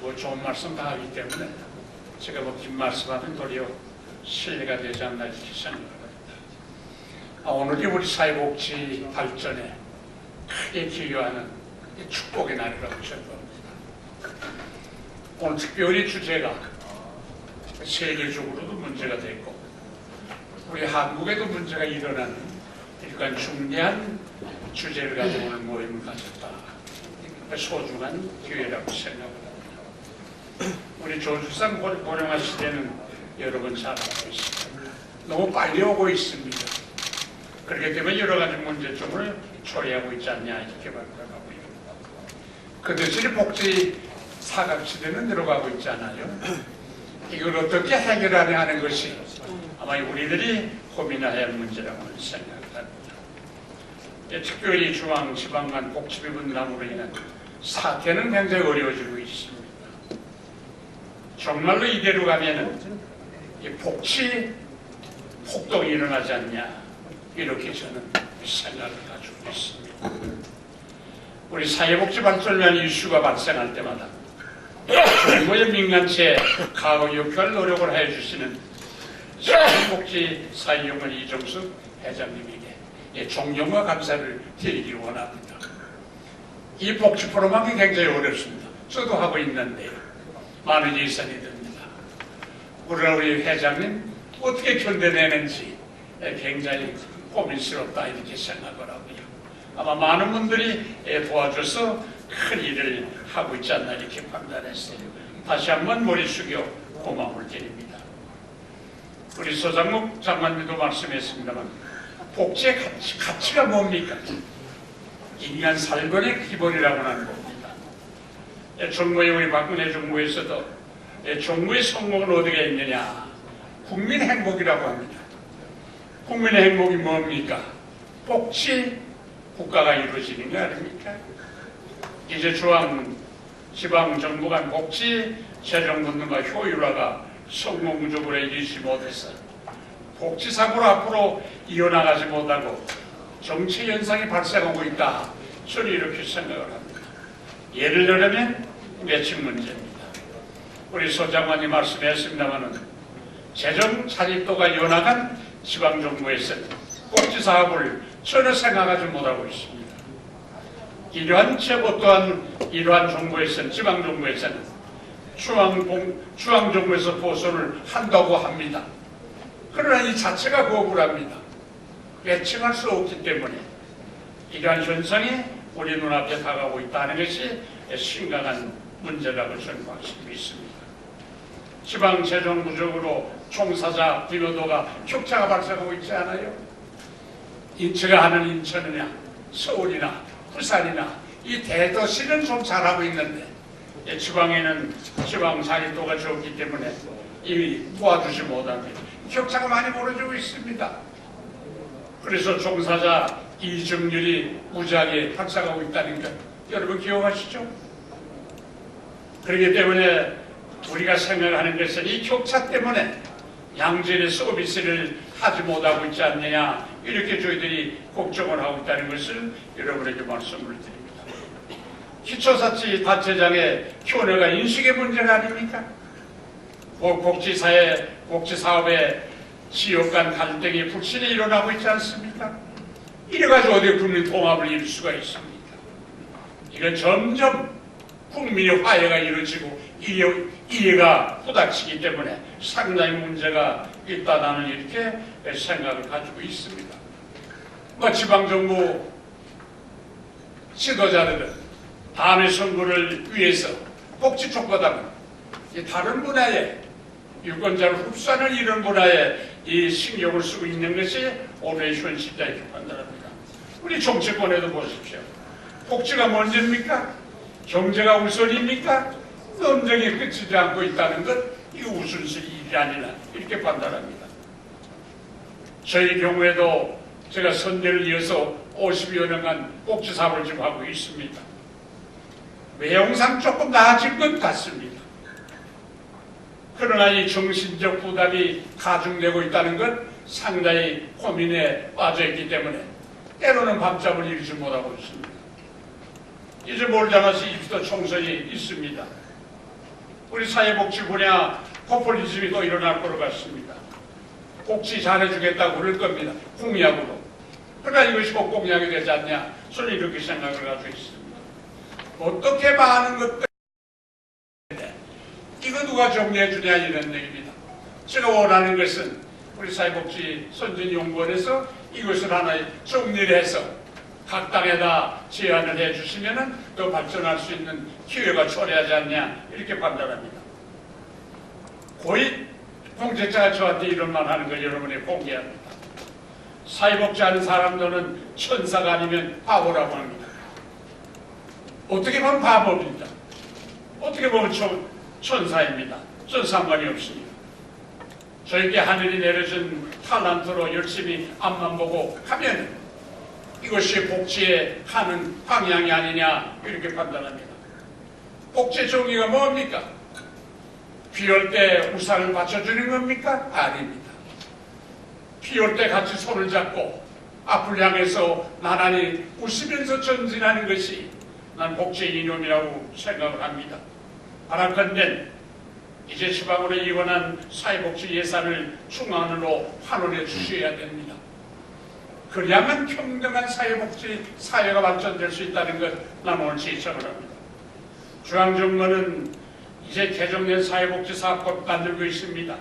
뭐 좋은 말씀 다 하기 때문에 제가 뭐 긴 말씀하면 도리어 신뢰가 되지 않나 이렇게 생각합니다. 아, 오늘이 우리 사회복지 발전에 크게 기여하는 이 축복의 날이라고 생각합니다. 오늘 특별히 주제가 세계적으로도 문제가 됐고 우리 한국에도 문제가 일어나는 이러한 중대한 주제를 가지고 오늘 모임을 가졌다. 소중한 기회라고 생각합니다. 우리 조수상 고령화 시대는 여러분 잘 알고 있습니다. 너무 빨리 오고 있습니다. 그렇기 때문에 여러 가지 문제점을 초래하고 있지 않냐 이렇게 발표하고 있습니다. 그 대신에 복지 사각지대는 늘어가고 있잖아요. 이걸 어떻게 해결하냐 하는 것이 아마 우리들이 고민해야 할 문제라고 생각합니다. 예, 특별히 중앙 지방 간 복지비 분담으로 인한 사태는 굉장히 어려워지고 있습니다. 정말로 이대로 가면은 이 복지 폭동이 일어나지 않냐 이렇게 저는 생각을 가지고 있습니다. 우리 사회복지 발전면 이슈가 발생할 때마다 정부의 민간체 가고 역할 노력을 해주시는 사회복지 사회용은 이정수 회장님에게 예, 존경과 감사를 드리기 원합니다. 이 복지 프로그램이 굉장히 어렵습니다. 저도 하고 있는데 많은 예산이 듭니다. 그러나 우리 회장님 어떻게 견뎌내는지 예, 굉장히 고민스럽다 이렇게 생각을 하고요. 아마 많은 분들이 예, 도와줘서 큰 일을 하고 있지 않나 이렇게 판단했어요. 다시 한번 머리 숙여 고마움을 드립니다. 우리 서장목 장관님도 말씀했습니다만 복지의 가치, 가치가 뭡니까? 인간 살건의 기본이라고 하는. 예, 정부의 우리 박근혜 정부에서도 예, 정부의 성공은 어디가 있느냐? 국민 행복이라고 합니다. 국민의 행복이 뭡니까? 복지 국가가 이루어지는 거 아닙니까? 이제 중앙 지방 정부 간 복지 재정 분능과 효율화가 성공적으로 이루지 못해서 복지 사고로 앞으로 이어나가지 못하고 정치 현상이 발생하고 있다. 저는 이렇게 생각을 합니다. 예를 들면 매칭 문제입니다. 우리 소장관님 말씀했습니다마는 재정 차립도가 연약한 지방 정부에서는 복지 사업을 전혀 생각하지 못하고 있습니다. 이러한 제보 또한 이러한 정부에서는 지방 정부에서는 중앙 공, 중앙 정부에서 보수를 한다고 합니다. 그러나 이 자체가 거부합니다. 예측할 수 없기 때문에 이러한 현상이 우리 눈앞에 다가오고 있다는 것이 심각한 문제라고 저는 확실히 믿습니다. 지방 재정 부족으로 총사자 비교도가 격차가 발생하고 있지 않아요? 인체가 하는 인천이나 서울이나 부산이나 이 대도시는 좀 잘하고 있는데 이 지방에는 지방 자립도가 적기 때문에 이미 도와주지 못합니다. 격차가 많이 벌어지고 있습니다. 그래서 종사자 이중률이 무지하게 발생하고 있다는 것 여러분 기억하시죠? 그렇기 때문에 우리가 생각하는 것은 이 격차 때문에 양질의 서비스를 하지 못하고 있지 않느냐 이렇게 저희들이 걱정을 하고 있다는 것을 여러분에게 말씀을 드립니다. 기초자치 단체장의 효능가 인식의 문제가 아닙니까? 복- 복지사회, 복지사업에 지역 간 갈등이 불신이 일어나고 있지 않습니까? 이래가지고 어디 국민 통합을 이룰 수가 있습니까? 이건 점점 국민의 화해가 이루어지고 이해, 이해가 부닥치기 때문에 상당히 문제가 있다 나는 이렇게 생각을 가지고 있습니다. 뭐 지방정부 지도자들은 다음의 선거를 위해서 복지 촉구하다면 이 다른 분야에 유권자를 흡수하는 이런 분야에 이 신경을 쓰고 있는 것이 현실이다 이렇게 판단합니다. 우리 정치권에도 보십시오. 복지가 먼저입니까? 경제가 우선입니까? 논쟁이 끝이지 않고 있다는 것, 이거 우선시 일이 아니라 이렇게 판단합니다. 저희 경우에도 제가 선대를 이어서 50여 년간 복지 사업을 지금 하고 있습니다. 외형상 조금 나아진 것 같습니다. 그러나 이 정신적 부담이 가중되고 있다는 것 상당히 고민에 빠져 있기 때문에 때로는 밤잠을 이루지 못하고 있습니다. 이제 몰자마시 입시도 총선이 있습니다. 우리 사회복지 분야 포퓰리즘이 또 일어날 거로 같습니다. 복지 잘해주겠다고 그럴 겁니다. 공약으로. 그러나 이것이 꼭 공약이 되지 않냐. 저는 이렇게 생각을 가지고 있습니다. 어떻게 많은 것들 이거 누가 정리해 주냐 이런 얘기입니다. 제가 원하는 것은 우리 사회복지 선진연구원에서 이것을 하나 정리를 해서 각 당에다 제안을 해 주시면 더 발전할 수 있는 기회가 초래하지 않냐 이렇게 판단합니다. 고위 공직자가 저한테 이런 말 하는 걸 여러분이 공개합니다. 사회복지 하는 사람들은 천사가 아니면 바보라고 합니다. 어떻게 보면 바보입니다. 어떻게 보면 천, 천사입니다. 전 상관이 없습니다. 저에게 하늘이 내려준 탈란트로 열심히 앞만 보고 하면 이것이 복지에 가는 방향이 아니냐 이렇게 판단합니다. 복지 정의가 뭡니까? 비올 때 우산을 받쳐주는 겁니까? 아닙니다. 비올 때 같이 손을 잡고 앞을 향해서 나란히 웃으면서 전진하는 것이 난 복지의 이념이라고 생각을 합니다. 바라건대 이제 지방으로 이관한 사회복지 예산을 중앙으로 환원해 주셔야 됩니다. 그래야만 평등한 사회복지 사회가 발전될 수 있다는 것 난 오늘 지적을 합니다. 중앙정부는 이제 개정된 사회복지사 곧 만들고 있습니다.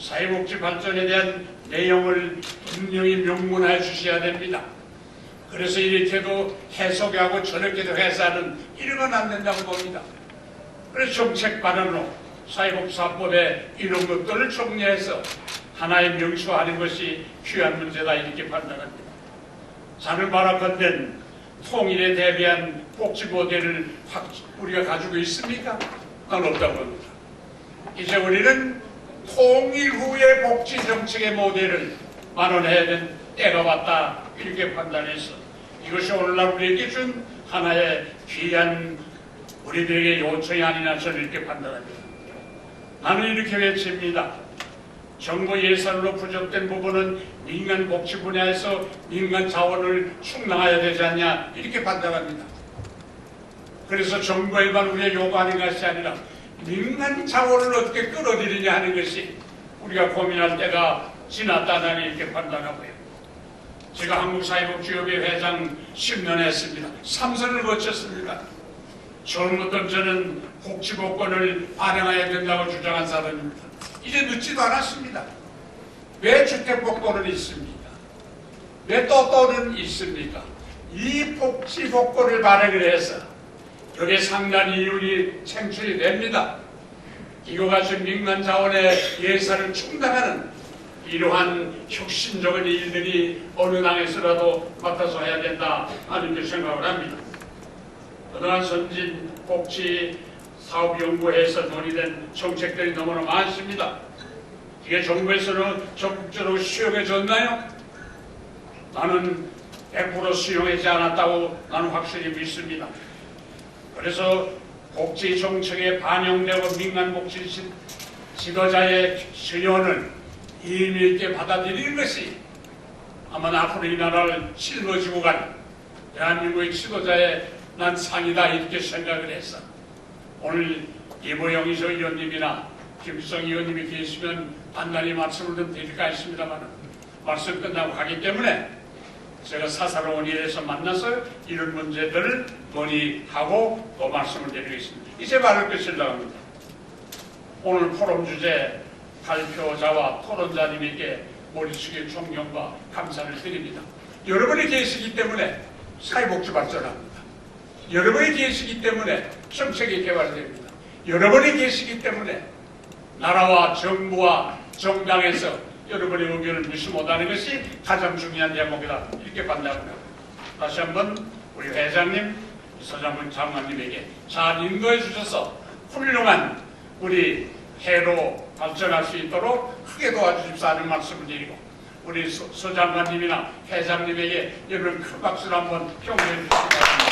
사회복지 발전에 대한 내용을 분명히 명문화해 주셔야 됩니다. 그래서 이렇게도 해석하고 저렇게도 이런 건안 된다고 봅니다. 그래서 정책 발언으로 사회복지사법에 이런 것들을 정리해서 하나의 명시화하는 것이 귀한 문제다 이렇게 판단합니다. 자는 바라건대 통일에 대비한 복지 모델을 확- 우리가 가지고 있습니까? 난 없다고 봅니다. 이제 우리는 통일 후의 복지 정책의 모델을 만원해야 된 때가 왔다 이렇게 판단해서 이것이 오늘날 우리에게 준 하나의 귀한 우리들에게 요청이 아니나 저는 이렇게 판단합니다. 나는 이렇게 외칩니다. 정부 예산으로 부족된 부분은 민간 복지 분야에서 민간 자원을 충당해야 되지 않냐 이렇게 판단합니다. 그래서 정부에만 우리가 요구하는 것이 아니라 민간 자원을 어떻게 끌어들이냐 하는 것이 우리가 고민할 때가 지났다는 이렇게 판단하고요. 제가 한국사회복지협의 회장 10년 했습니다. 3선을 거쳤습니다. 처음부터 저는 복지복권을 발행해야 된다고 주장한 사람입니다. 이제 늦지도 않았습니다. 왜 주택복권은 있습니까? 왜 또또는 있습니까? 이 복지복권을 발행을 해서 여기에 상당 이윤이 창출이 됩니다. 이거 같이 민간 자원의 예산을 충당하는 이러한 혁신적인 일들이 어느 당에서라도 맡아서 해야 된다 하는 그 생각을 합니다. 그동안 선진 복지 사업 연구에서 논의된 정책들이 너무나 많습니다. 이게 정부에서는 적극적으로 수용해 줬나요? 나는 100% 수용하지 않았다고 나는 확실히 믿습니다. 그래서 복지 정책에 반영되고 민간 복지 지- 지도자의 지원을 의미 있게 받아들이는 것이 아마 앞으로 이 나라를 짊어지고 간 대한민국의 지도자의 난 상이다 이렇게 생각을 했어. 오늘 이보영 이서 의원님이나 김수성 의원님이 계시면 간단히 말씀을 좀 드릴까 했습니다만 말씀 끝나고 가기 때문에 제가 사사로운 일에서 만나서 이런 문제들을 논의하고 또 말씀을 드리겠습니다. 이제 말을 끝으려고 합니다. 오늘 포럼 주제 발표자와 토론자님에게 머리숙의 존경과 감사를 드립니다. 여러분이 계시기 때문에 사회복지 발전합니다. 여러분이 계시기 때문에 정책이 개발됩니다. 여러분이 계시기 때문에 나라와 정부와 정당에서 여러분의 의견을 무시 못하는 것이 가장 중요한 대목이다 이렇게 판단합니다. 다시 한번 우리 회장님, 서장훈 장관님에게 잘 인도해 주셔서 훌륭한 우리 해로 발전할 수 있도록 크게 도와주십사 하는 말씀을 드리고 우리 서, 서 장관님이나 회장님에게 여러분 큰 박수를 한번 평가해 주시기 바랍니다.